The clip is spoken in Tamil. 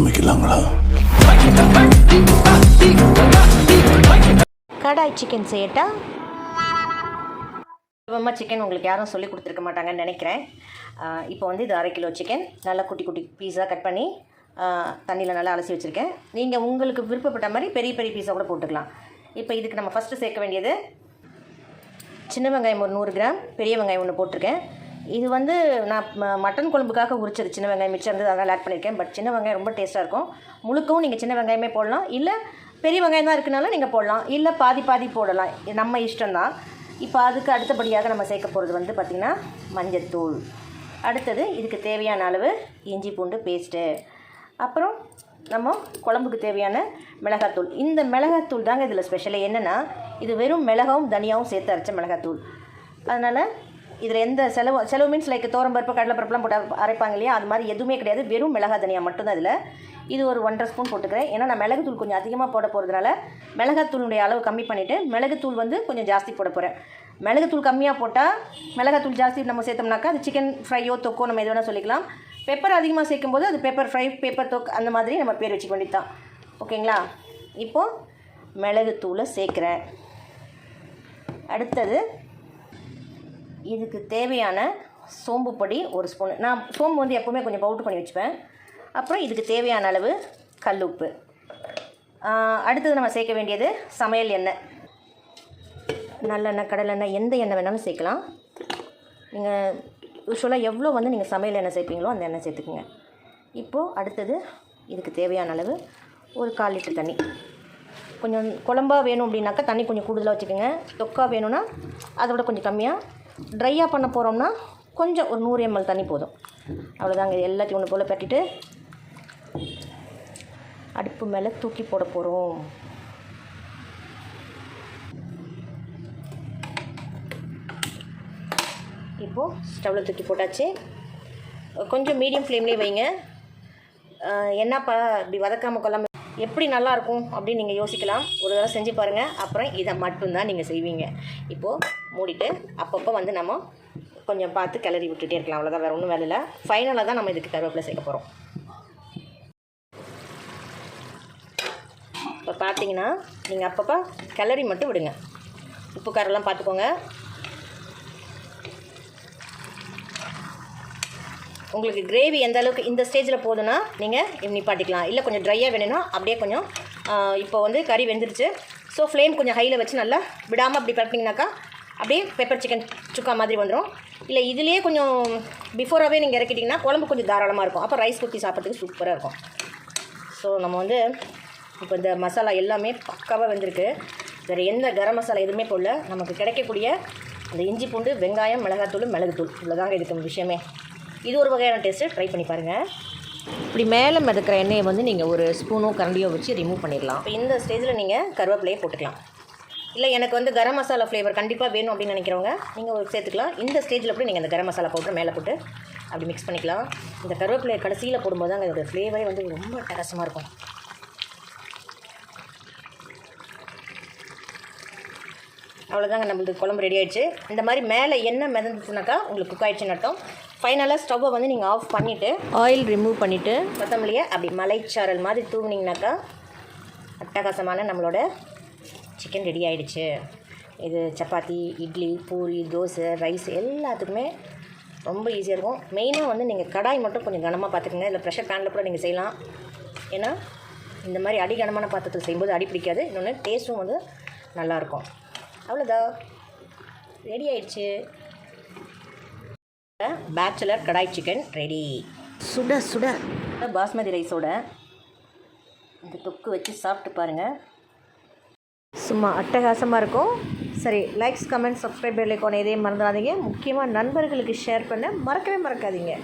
ஆரம்பிக்கலாங்களா? கடாய் சிக்கன் செய்யட்டா? சுலபமாக சிக்கன் உங்களுக்கு யாரும் சொல்லி கொடுத்துருக்க மாட்டாங்கன்னு நினைக்கிறேன். இப்போ வந்து இது அரை கிலோ சிக்கன் நல்லா குட்டி குட்டி பீஸாக கட் பண்ணி தண்ணியில் நல்லா அலசி வச்சுருக்கேன். நீங்கள் உங்களுக்கு விருப்பப்பட்ட மாதிரி பெரிய பெரிய பீஸாக கூட போட்டுக்கலாம். இப்போ இதுக்கு நம்ம ஃபஸ்ட்டு சேர்க்க வேண்டியது சின்ன வெங்காயம் ஒரு நூறு கிராம் பெரிய வெங்காயம் ஒன்று போட்டிருக்கேன். இது வந்து நான் மட்டன் குழம்புக்காக உரிச்சது. சின்ன வெங்காயம் மிச்சம் இருந்தது அதெல்லாம் ஆட் பண்ணியிருக்கேன். பட் சின்ன வெங்காயம் ரொம்ப டேஸ்ட்டாக இருக்கும். முழுக்கவும் நீங்கள் சின்ன வெங்காயமே போடலாம். இல்லை பெரிய வெங்காயம் தான் இருக்குனாலும் நீங்கள் போடலாம். இல்லை பாதி பாதி போடலாம். இது நம்ம இஷ்டம்தான். இப்போ அதுக்கு அடுத்தபடியாக நம்ம சேர்க்க போகிறது வந்து பார்த்திங்கன்னா மஞ்சத்தூள் அடுத்தது இதுக்கு தேவையான அளவு இஞ்சி பூண்டு பேஸ்ட்டு அப்புறம் நம்ம குழம்புக்கு தேவையான மிளகாத்தூள் இந்த மிளகாத்தூள் தாங்க இதில் ஸ்பெஷலு என்னென்னா இது வெறும் மிளகாவும் தனியாவும் சேர்த்து அரைச்ச மிளகாத்தூள் அதனால் இதில் எந்த செலவு செலவு மீன்ஸ் லைக் பருப்பு கடலைப்பருப்புலாம் போட்டு அரைப்பாங்க இல்லையா? அது மாதிரி எதுவுமே கிடையாது. வெறும் மிளகா தனியாக மட்டும்தான் இதில். இது ஒரு ஒன்றரை ஸ்பூன் போட்டுக்கிறேன். ஏன்னா நான் மிளகுத்தூள் கொஞ்சம் அதிகமாக போட போகிறதுனால மிளகாத்தூளுடைய அளவு கம்மி பண்ணிவிட்டு மிளகுத்தூள் வந்து கொஞ்சம் ஜாஸ்தி போட போகிறேன் மிளகுத்தூள் கம்மியாக போட்டால் மிளகாத்தூள் ஜாஸ்தி நம்ம சேர்த்தோம்னாக்கா அது சிக்கன் ஃப்ரையோ தொக்கோ நம்ம எது வேணால் சொல்லிக்கலாம். பெப்பர் அதிகமாக சேர்க்கும்போது அது பெப்பர் ஃப்ரை பெப்பர் தொக் அந்த மாதிரி நம்ம பேர் வச்சுக்க வேண்டியதான் ஓகேங்களா? இப்போது மிளகுத்தூளை சேர்க்குறேன். அடுத்தது இதுக்கு தேவையான சோம்பு பொடி ஒரு ஸ்பூன். நான் சோம்பு வந்து எப்போவுமே கொஞ்சம் பவுட்ரு பண்ணி வச்சுப்பேன். அப்புறம் இதுக்கு தேவையான அளவு கல் உப்பு. அடுத்தது நம்ம சேர்க்க வேண்டியது சமையல் எண்ணெய். நல்லெண்ணெய் கடலெண்ணெய் எந்த எண்ணெய் வேணாலும் சேர்க்கலாம். நீங்கள் யூஸ்வலாக எவ்வளோ வந்து நீங்கள் சமையல் எண்ணெய் சேர்ப்பீங்களோ அந்த எண்ணெய் சேர்த்துக்குங்க. இப்போது அடுத்தது இதுக்கு தேவையான அளவு ஒரு கால் லிட்டர் தண்ணி. கொஞ்சம் குழம்பா வேணும் அப்படின்னாக்கா தண்ணி கொஞ்சம் கூடுதலாக வச்சுக்கோங்க. தொக்கா வேணும்னா அதை விட கொஞ்சம் கம்மியாக ட்ரையாக பண்ண போகிறோம்னா கொஞ்சம் ஒரு நூறு எம்எல் தண்ணி போதும். அவ்வளோதாங்க இது எல்லாத்தையும் ஒன்று போல் பற்றிட்டு அடுப்பு மேலே தூக்கி போட போகிறோம் இப்போது ஸ்டவ்வில் தூக்கி போட்டாச்சு. கொஞ்சம் மீடியம் ஃப்ளேம்லேயே வைங்க. என்னப்பா இப்படி வதக்காமல் கொள்ளாமல் எப்படி நல்லா இருக்கும் அப்படின்னு நீங்கள் யோசிக்கலாம். ஒரு தடவை செஞ்சு பாருங்கள் அப்புறம் இதை மட்டும்தான் நீங்கள் செய்வீங்க. இப்போது மூடிட்டு அப்பப்போ வந்து நம்ம கொஞ்சம் பார்த்து கிளறி விட்டுட்டே இருக்கலாம். அவ்வளோதான் வேறு ஒன்றும் வேலை இல்லை. ஃபைனலாக தான் நம்ம இதுக்கு கருவேப்பிலை சேர்க்க போகிறோம் இப்போ பார்த்தீங்கன்னா நீங்கள் அப்பப்போ கிளறி மட்டும் விடுங்க. உப்பு காரெல்லாம் பார்த்துக்கோங்க. உங்களுக்கு கிரேவி எந்த அளவுக்கு இந்த ஸ்டேஜில் போதுன்னா நீங்கள் நிப்பாட்டிக்கலாம். இல்லை கொஞ்சம் ட்ரையாக வேணும்னா அப்படியே கொஞ்சம் இப்போ வந்து கறி வெந்துருச்சு. ஸோ ஃப்ளேம் கொஞ்சம் ஹையில் வச்சு நல்லா விடாமல் அப்படி பரட்டிங்கனாக்கா அப்படியே பெப்பர் சிக்கன் சுக்கா மாதிரி வந்துடும் இல்லை இதுலேயே கொஞ்சம் பிஃபோராகவே நீங்கள் இறக்கிட்டிங்கன்னா குழம்பு கொஞ்சம் தாராளமாக இருக்கும். அப்போ ரைஸ் ஊற்றி சாப்பிட்றதுக்கு சூப்பராக இருக்கும். ஸோ நம்ம வந்து இப்போ இந்த மசாலா எல்லாமே பக்காவாக வந்திருக்கு. வேறு எந்த கரம் மசாலா எதுவுமே போடல. நமக்கு கிடைக்கக்கூடிய அந்த இஞ்சி பூண்டு வெங்காயம் மிளகாத்தூள் மிளகுத்தூள். இவ்வளோதாங்க இதுக்கு விஷயமே. இது ஒரு வகையான டேஸ்ட்டு ட்ரை பண்ணி பாருங்கள் இப்படி மேலே மிதக்கிற எண்ணெயை வந்து நீங்கள் ஒரு ஸ்பூனோ கரண்டியோ வச்சு ரிமூவ் பண்ணிடலாம். இப்போ இந்த ஸ்டேஜில் நீங்கள் கருவேப்பிலையே போட்டுக்கலாம். இல்லை எனக்கு வந்து கரம் மசாலா ஃப்ளேவர் கண்டிப்பாக வேணும் அப்படின்னு நினைக்கிறவங்க நீங்கள் ஒரு சேர்த்துக்கலாம். இந்த ஸ்டேஜில் கூட நீங்கள் அந்த கரம் மசாலா பவுடர் மேலே போட்டு அப்படி மிக்ஸ் பண்ணிக்கலாம். இந்த கருவேப்பிலையை கடைசியில் போடும்போது தான் அதோட ஃப்ளேவரே வந்து ரொம்ப அட்டகாசமாக இருக்கும். அவ்வளோதாங்க நம்மளுக்கு குழம்பு ரெடி ஆயிடுச்சு. இந்த மாதிரி மேலே என்ன மிதந்துச்சுனாக்கா உங்களுக்கு குக் ஆயிடுச்சுன்னு அர்த்தம். ஃபைனலாக ஸ்டவ்வை வந்து நீங்கள் ஆஃப் பண்ணிவிட்டு ஆயில் ரிமூவ் பண்ணிவிட்டு கொத்தமல்லியை அப்படி மலைச்சாரல் மாதிரி தூவினீங்கனாக்கா அட்டகாசமான நம்மளோட சிக்கன் ரெடி ஆயிடுச்சு. இது சப்பாத்தி இட்லி பூரி தோசை ரைஸ் எல்லாத்துக்குமே ரொம்ப ஈஸியாக இருக்கும். மெயினாக வந்து நீங்கள் கடாய் மட்டும் கொஞ்சம் கனமாக பார்த்துக்குங்க. இல்லை ப்ரெஷர் பேனில் கூட நீங்கள் செய்யலாம். ஏன்னா இந்த மாதிரி அடி கனமான பாத்திரத்தில் செய்யும்போது அடி பிடிக்காது. இன்னொன்று டேஸ்ட்டும் வந்து நல்லாயிருக்கும் அவ்வளோதான் ரெடி ஆயிடுச்சு. பேச்சுலர் கடாய் சிக்கன் ரெடி சுட சுட. பாஸ்மதி ரைஸோட இந்த தொக்கு வச்சு சாப்பிட்டு பாருங்கள் சும்மா அட்டகாசமாக இருக்கும். சரி likes comment subscribe bell icon எதையும் மறந்துடாதீங்க. முக்கியமாக நண்பர்களுக்கு ஷேர் பண்ண மறக்கவே மறக்காதீங்க.